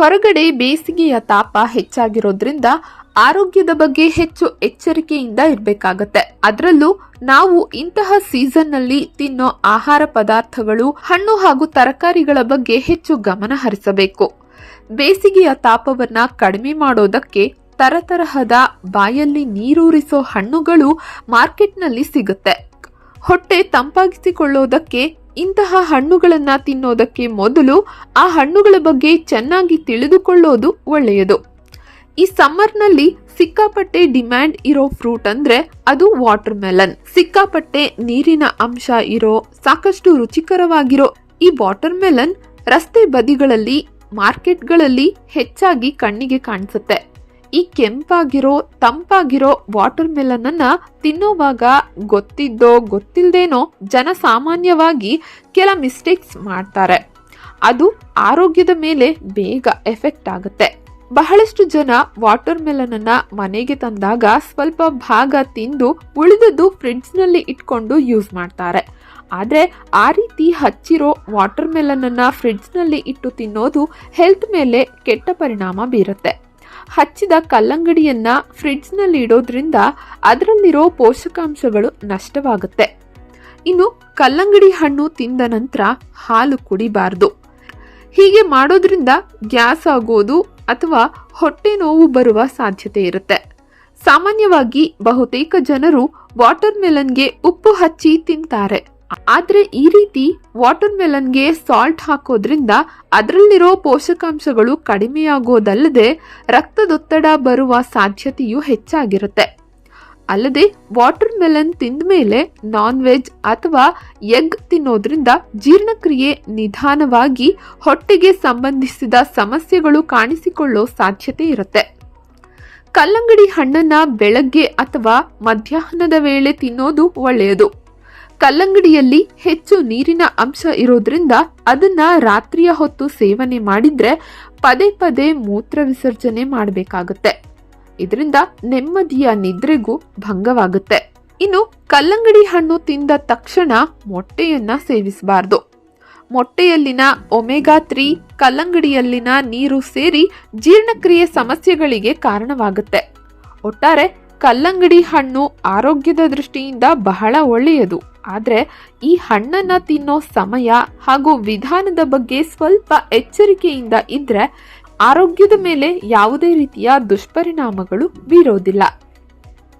ಹೊರಗಡೆ ಬೇಸಿಗೆಯ ತಾಪ ಹೆಚ್ಚಾಗಿರೋದ್ರಿಂದ ಆರೋಗ್ಯದ ಬಗ್ಗೆ ಹೆಚ್ಚು ಎಚ್ಚರಿಕೆಯಿಂದ ಇರಬೇಕಾಗತ್ತೆ. ಅದರಲ್ಲೂ ನಾವು ಇಂತಹ ಸೀಸನ್ನಲ್ಲಿ ತಿನ್ನೋ ಆಹಾರ ಪದಾರ್ಥಗಳು, ಹಣ್ಣು ಹಾಗೂ ತರಕಾರಿಗಳ ಬಗ್ಗೆ ಹೆಚ್ಚು ಗಮನ ಹರಿಸಬೇಕು. ಬೇಸಿಗೆಯ ತಾಪವನ್ನ ಕಡಿಮೆ ಮಾಡೋದಕ್ಕೆ ತರತರಹದ ಬಾಯಲ್ಲಿ ನೀರೂರಿಸೋ ಹಣ್ಣುಗಳು ಮಾರ್ಕೆಟ್ನಲ್ಲಿ ಸಿಗುತ್ತೆ. ಹೊಟ್ಟೆ ತಂಪಾಗಿಸಿಕೊಳ್ಳೋದಕ್ಕೆ ಇಂತಹ ಹಣ್ಣುಗಳನ್ನು ತಿನ್ನೋದಕ್ಕೆ ಮೊದಲು ಆ ಹಣ್ಣುಗಳ ಬಗ್ಗೆ ಚೆನ್ನಾಗಿ ತಿಳಿದುಕೊಳ್ಳೋದು ಒಳ್ಳೆಯದು. ಈ ಸಮ್ಮರ್ನಲ್ಲಿ ಸಿಕ್ಕಾಪಟ್ಟೆ ಡಿಮ್ಯಾಂಡ್ ಇರೋ ಫ್ರೂಟ್ ಅಂದ್ರೆ ಅದು ವಾಟರ್ ಮೆಲನ್ ಸಿಕ್ಕಾಪಟ್ಟೆ ನೀರಿನ ಅಂಶ ಇರೋ, ಸಾಕಷ್ಟು ರುಚಿಕರವಾಗಿರೋ ಈ ವಾಟರ್ ಮೆಲನ್ ರಸ್ತೆ ಬದಿಗಳಲ್ಲಿ, ಮಾರ್ಕೆಟ್ಗಳಲ್ಲಿ ಹೆಚ್ಚಾಗಿ ಕಣ್ಣಿಗೆ ಕಾಣಿಸುತ್ತೆ. ಈ ಕೆಂಪಾಗಿರೋ, ತಂಪಾಗಿರೋ ವಾಟರ್ ಮೆಲನ್ ಅನ್ನ ತಿನ್ನೋವಾಗ ಗೊತ್ತಿದ್ದೋ, ಗೊತ್ತಿಲ್ದೇನೋ ಜನ ಸಾಮಾನ್ಯವಾಗಿ ಕೆಲ ಮಿಸ್ಟೇಕ್ಸ್ ಮಾಡ್ತಾರೆ. ಅದು ಆರೋಗ್ಯದ ಮೇಲೆ ಬೇಗ ಎಫೆಕ್ಟ್ ಆಗುತ್ತೆ. ಬಹಳಷ್ಟು ಜನ ವಾಟರ್ ಮೆಲನ್ ಅನ್ನ ಮನೆಗೆ ತಂದಾಗ ಸ್ವಲ್ಪ ಭಾಗ ತಿಂದು ಉಳಿದದ್ದು ಫ್ರಿಡ್ಜ್ನಲ್ಲಿ ಇಟ್ಕೊಂಡು ಯೂಸ್ ಮಾಡ್ತಾರೆ. ಆದ್ರೆ ಆ ರೀತಿ ಹಚ್ಚಿರೋ ವಾಟರ್ ಮೆಲನ್ ಅನ್ನ ಫ್ರಿಡ್ಜ್ನಲ್ಲಿ ಇಟ್ಟು ತಿನ್ನೋದು ಹೆಲ್ತ್ ಮೇಲೆ ಕೆಟ್ಟ ಪರಿಣಾಮ ಬೀರುತ್ತೆ. ಹಚ್ಚಿದ ಕಲ್ಲಂಗಡಿಯನ್ನ ಫ್ರಿಡ್ಜ್ನಲ್ಲಿ ಇಡೋದ್ರಿಂದ ಅದರಲ್ಲಿರೋ ಪೋಷಕಾಂಶಗಳು ನಷ್ಟವಾಗುತ್ತೆ. ಇನ್ನು ಕಲ್ಲಂಗಡಿ ಹಣ್ಣು ತಿಂದ ನಂತರ ಹಾಲು ಕುಡಿಬಾರ್ದು. ಹೀಗೆ ಮಾಡೋದ್ರಿಂದ ಗ್ಯಾಸ್ ಆಗೋದು ಅಥವಾ ಹೊಟ್ಟೆ ನೋವು ಬರುವ ಸಾಧ್ಯತೆ ಇರುತ್ತೆ. ಸಾಮಾನ್ಯವಾಗಿ ಬಹುತೇಕ ಜನರು ವಾಟರ್ ಮೆಲನ್ಗೆ ಉಪ್ಪು ಹಚ್ಚಿ ತಿಂತಾರೆ. ಆದ್ರೆ ಈ ರೀತಿ ವಾಟರ್ ಮೆಲನ್ಗೆ ಸಾಲ್ಟ್ ಹಾಕೋದ್ರಿಂದ ಅದರಲ್ಲಿರೋ ಪೋಷಕಾಂಶಗಳು ಕಡಿಮೆಯಾಗೋದಲ್ಲದೆ ರಕ್ತದೊತ್ತಡ ಬರುವ ಸಾಧ್ಯತೆಯೂ ಹೆಚ್ಚಾಗಿರುತ್ತೆ. ಅಲ್ಲದೆ ವಾಟರ್ ಮೆಲನ್ ತಿಂದ ಮೇಲೆ ನಾನ್ ವೆಜ್ ಅಥವಾ ಎಗ್ ತಿನ್ನೋದ್ರಿಂದ ಜೀರ್ಣಕ್ರಿಯೆ ನಿಧಾನವಾಗಿ ಹೊಟ್ಟೆಗೆ ಸಂಬಂಧಿಸಿದ ಸಮಸ್ಯೆಗಳು ಕಾಣಿಸಿಕೊಳ್ಳೋ ಸಾಧ್ಯತೆ ಇರುತ್ತೆ. ಕಲ್ಲಂಗಡಿ ಹಣ್ಣನ್ನ ಬೆಳಗ್ಗೆ ಅಥವಾ ಮಧ್ಯಾಹ್ನದ ವೇಳೆ ತಿನ್ನೋದು ಒಳ್ಳೆಯದು. ಕಲ್ಲಂಗಡಿಯಲ್ಲಿ ಹೆಚ್ಚು ನೀರಿನ ಅಂಶ ಇರೋದ್ರಿಂದ ಅದನ್ನ ರಾತ್ರಿಯ ಹೊತ್ತು ಸೇವನೆ ಮಾಡಿದ್ರೆ ಪದೇ ಪದೇ ಮೂತ್ರ ವಿಸರ್ಜನೆ ಮಾಡಬೇಕಾಗುತ್ತೆ. ಇದರಿಂದ ನೆಮ್ಮದಿಯ ನಿದ್ರೆಗೂ ಭಂಗವಾಗುತ್ತೆ. ಇನ್ನು ಕಲ್ಲಂಗಡಿ ಹಣ್ಣು ತಿಂದ ತಕ್ಷಣ ಮೊಟ್ಟೆಯನ್ನ ಸೇವಿಸಬಾರದು. ಮೊಟ್ಟೆಯಲ್ಲಿನ ಒಮೆಗಾ ತ್ರೀ ಕಲ್ಲಂಗಡಿಯಲ್ಲಿನ ನೀರು ಸೇರಿ ಜೀರ್ಣಕ್ರಿಯೆ ಸಮಸ್ಯೆಗಳಿಗೆ ಕಾರಣವಾಗುತ್ತೆ. ಒಟ್ಟಾರೆ ಕಲ್ಲಂಗಡಿ ಹಣ್ಣು ಆರೋಗ್ಯದ ದೃಷ್ಟಿಯಿಂದ ಬಹಳ ಒಳ್ಳೆಯದು. ಆದರೆ ಈ ಹಣ್ಣನ್ನು ತಿನ್ನೋ ಸಮಯ ಹಾಗೂ ವಿಧಾನದ ಬಗ್ಗೆ ಸ್ವಲ್ಪ ಎಚ್ಚರಿಕೆಯಿಂದ ಇದ್ದರೆ ಆರೋಗ್ಯದ ಮೇಲೆ ಯಾವುದೇ ರೀತಿಯ ದುಷ್ಪರಿಣಾಮಗಳು ಬೀರೋದಿಲ್ಲ.